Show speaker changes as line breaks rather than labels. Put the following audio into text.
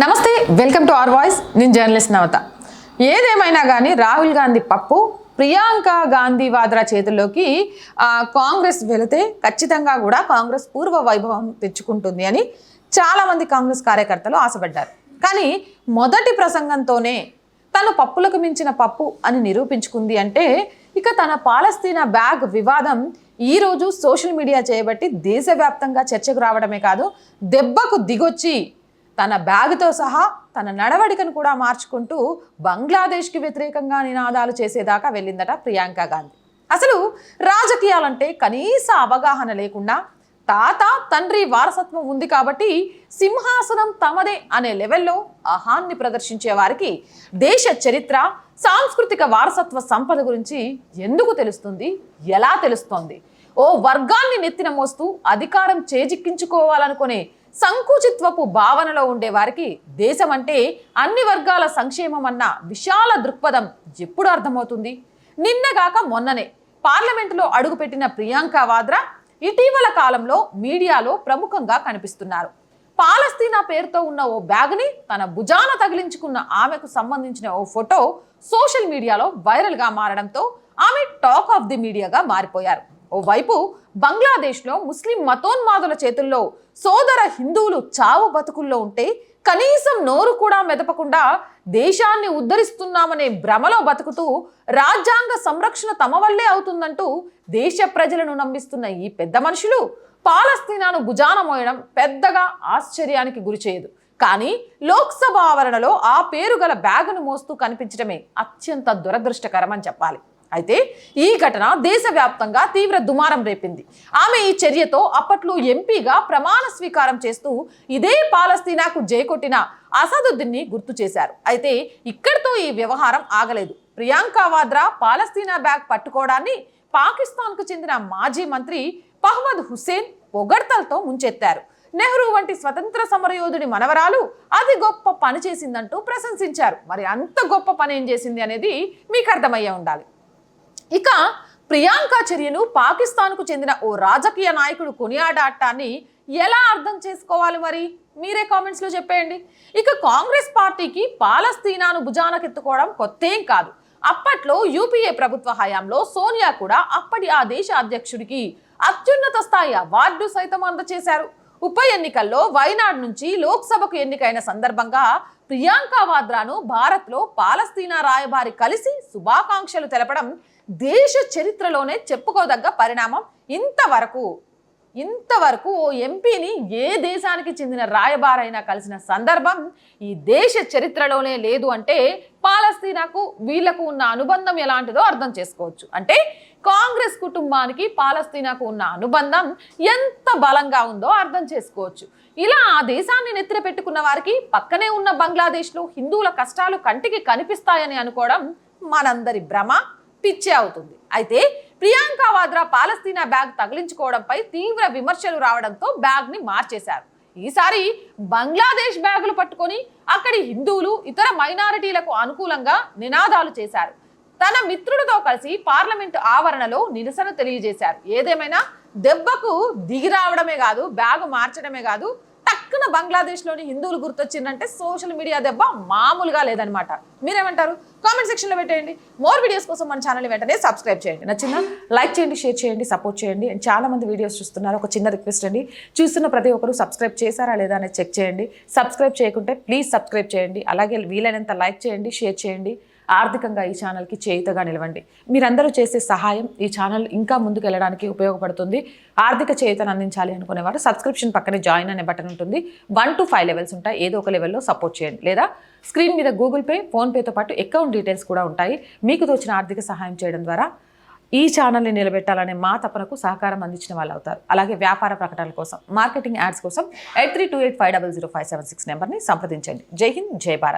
నమస్తే welcome to our voice. నేను journalist Navata. ఏదేమైనా కానీ రాహుల్ గాంధీ పప్పు ప్రియాంక గాంధీ వాద్రా చేతుల్లోకి కాంగ్రెస్ వెళితే ఖచ్చితంగా కూడా కాంగ్రెస్ పూర్వ వైభవం తెచ్చుకుంటుంది అని చాలామంది కాంగ్రెస్ కార్యకర్తలు ఆశపడ్డారు. కానీ మొదటి ప్రసంగంతోనే తను పప్పులకు మించిన పప్పు అని నిరూపించుకుంది అంటే ఇక తన పాలస్తీనా బ్యాగ్ వివాదం ఈరోజు సోషల్ మీడియా చేయబట్టి దేశవ్యాప్తంగా చర్చకు రావడమే కాదు దెబ్బకు దిగొచ్చి తన బ్యాగ్తో సహా తన నడవడికను కూడా మార్చుకుంటూ బంగ్లాదేశ్కి వ్యతిరేకంగా నినాదాలు చేసేదాకా వెళ్ళిందట ప్రియాంక గాంధీ. అసలు రాజకీయాలంటే కనీస అవగాహన లేకుండా తాత తండ్రి వారసత్వం ఉంది కాబట్టి సింహాసనం తమదే అనే లెవెల్లో అహాన్ని ప్రదర్శించే వారికి దేశ చరిత్ర సాంస్కృతిక వారసత్వ సంపద గురించి ఎందుకు తెలుస్తుంది? ఎలా తెలుస్తోంది? ఓ వర్గాన్ని నెత్తిన మోస్తూ అధికారం చేజిక్కించుకోవాలనుకునే సంకుచిత్వపు భావనలో ఉండే వారికి దేశం అంటే అన్ని వర్గాల సంక్షేమం అన్న విశాల దృక్పథం ఎప్పుడు అర్థమవుతుంది? నిన్నగాక మొన్ననే పార్లమెంటులో అడుగుపెట్టిన ప్రియాంక వాద్రా ఇటీవల కాలంలో మీడియాలో ప్రముఖంగా కనిపిస్తున్నారు. పాలస్తీనా పేరుతో ఉన్న ఓ బ్యాగ్ని తన భుజాన తగిలించుకున్న ఆమెకు సంబంధించిన ఓ ఫోటో సోషల్ మీడియాలో వైరల్గా మారడంతో ఆమె టాక్ ఆఫ్ ది మీడియాగా మారిపోయారు. ఓవైపు బంగ్లాదేశ్లో ముస్లిం మతోన్మాదుల చేతుల్లో సోదర హిందువులు చావు బతుకుల్లో ఉంటే కనీసం నోరు కూడా మెదపకుండా దేశాన్ని ఉద్ధరిస్తున్నామనే భ్రమలో బతుకుతూ రాజ్యాంగ సంరక్షణ తమ వల్లే అవుతుందంటూ దేశ ప్రజలను నమ్మిస్తున్న ఈ పెద్ద మనుషులు పాలస్తీనాను భుజాన మోయడం పెద్దగా ఆశ్చర్యానికి గురి చేయదు. కానీ లోక్సభ ఆవరణలో ఆ పేరు గల బ్యాగును మోస్తూ కనిపించడమే అత్యంత దురదృష్టకరమని చెప్పాలి. అయితే ఈ ఘటన దేశవ్యాప్తంగా తీవ్ర దుమారం రేపింది. ఆమె ఈ చర్యతో అప్పట్లో ఎంపీగా ప్రమాణ స్వీకారం చేస్తూ ఇదే పాలస్తీనాకు జైకొట్టిన అసదుద్దీన్ని గుర్తు చేశారు. అయితే ఇక్కడితో ఈ వ్యవహారం ఆగలేదు. ప్రియాంక వాద్రా పాలస్తీనా బ్యాగ్ పట్టుకోవడాన్ని పాకిస్తాన్కు చెందిన మాజీ మంత్రి పహ్మద్ హుస్సేన్ పొగడ్తలతో ముంచెత్తారు. నెహ్రూ వంటి స్వతంత్ర సమరయోధుడి మనవరాలు అది గొప్ప పని చేసిందంటూ ప్రశంసించారు. మరి అంత గొప్ప పని ఏం చేసింది అనేది మీకు అర్థమయ్యే ఉండాలి. ఇక ప్రియాంక చర్యను పాకిస్తాన్కు చెందిన ఓ రాజకీయ నాయకుడు కొనియాడాటాన్ని ఎలా అర్థం చేసుకోవాలి మరి? మీరే కామెంట్స్లో చెప్పేయండి. ఇక కాంగ్రెస్ పార్టీకి పాలస్తీనాను భుజానకెత్తుకోవడం కొత్తేం కాదు. అప్పట్లో యూపీఏ ప్రభుత్వ హయాంలో సోనియా కూడా అప్పటి ఆ దేశ అధ్యక్షుడికి అత్యున్నత స్థాయి అవార్డు సైతం అందజేశారు. ఉప ఎన్నికల్లో వైనాడ్ నుంచి లోక్సభకు ఎన్నికైన సందర్భంగా ప్రియాంక వాద్రాను భారత్లో పాలస్తీనా రాయబారి కలిసి శుభాకాంక్షలు తెలపడం దేశ చరిత్రలోనే చెప్పుకోదగ్గ పరిణామం ఇంతవరకు. ఇంతవరకు ఓ ఎంపీని ఏ దేశానికి చెందిన రాయబారైనా కలిసిన సందర్భం ఈ దేశ చరిత్రలోనే లేదు అంటే పాలస్తీనాకు వీళ్ళకు ఉన్న అనుబంధం ఎలాంటిదో అర్థం చేసుకోవచ్చు. అంటే కాంగ్రెస్ కుటుంబానికి పాలస్తీనాకు ఉన్న అనుబంధం ఎంత బలంగా ఉందో అర్థం చేసుకోవచ్చు. ఇలా ఆ దేశాన్ని నెత్తిన పెట్టుకున్న వారికి పక్కనే ఉన్న బంగ్లాదేశ్లో హిందువుల కష్టాలు కంటికి కనిపిస్తాయని అనుకోవడం మనందరి భ్రమ పిచ్చే అవుతుంది. అయితే ప్రియాంక వాద్రా పాలస్తీనా బ్యాగ్ తగిలించుకోవడంపై తీవ్ర విమర్శలు రావడంతో బ్యాగ్ని మార్చేశారు. ఈసారి బంగ్లాదేశ్ బ్యాగులు పట్టుకొని అక్కడి హిందువులు ఇతర మైనారిటీలకు అనుకూలంగా నినాదాలు చేశారు. తన మిత్రుడితో కలిసి పార్లమెంటు ఆవరణలో నిరసన తెలియజేశారు. ఏదేమైనా దెబ్బకు దిగి రావడమే కాదు బ్యాగు మార్చడమే కాదు టక్కున బంగ్లాదేశ్లోని హిందువులు గుర్తొచ్చిందంటే సోషల్ మీడియా దెబ్బ మామూలుగా లేదనమాట మీరేమంటారు? కామెంట్ సెక్షన్లో పెట్టేయండి. మోర్ వీడియోస్ కోసం మన ఛానల్ వెంటనే సబ్స్క్రైబ్ చేయండి. నచ్చిందా? లైక్ చేయండి షేర్ చేయండి సపోర్ట్ చేయండి. And చాలా మంది వీడియోస్ చూస్తున్నారు. ఒక చిన్న రిక్వెస్ట్ అండి. చూస్తున్న ప్రతి ఒక్కరు సబ్స్క్రైబ్ చేశారా లేదా అనేది చెక్ చేయండి. సబ్స్క్రైబ్ చేయకుంటే ప్లీజ్ సబ్స్క్రైబ్ చేయండి. అలాగే వీలైనంత లైక్ చేయండి షేర్ చేయండి. ఆర్థికంగా ఈ ఛానల్కి చేయుతగా నిలవండి. మీరందరూ చేసే సహాయం ఈ ఛానల్ ఇంకా ముందుకు వెళ్ళడానికి ఉపయోగపడుతుంది. ఆర్థిక చేయుతను అందించాలి అనుకునేవారు సబ్స్క్రిప్షన్ పక్కనే జాయిన్ అనే బటన్ ఉంటుంది. వన్ టు ఫైవ్ లెవెల్స్ ఉంటాయి. ఏదో ఒక లెవెల్లో సపోర్ట్ చేయండి. లేదా స్క్రీన్ మీద గూగుల్ పే ఫోన్పేతో పాటు అకౌంట్ డీటెయిల్స్ కూడా ఉంటాయి. మీకు తోచిన ఆర్థిక సహాయం చేయడం ద్వారా ఈ ఛానల్ని నిలబెట్టాలనే మా తపనకు సహకారం అందించిన వాళ్ళు అవుతారు. అలాగే వ్యాపార ప్రకటనల కోసం మార్కెటింగ్ యాడ్స్ కోసం eight three two eight five double zero five seven six నెంబర్ని సంప్రదించండి. జై హింద్ జై భారత్.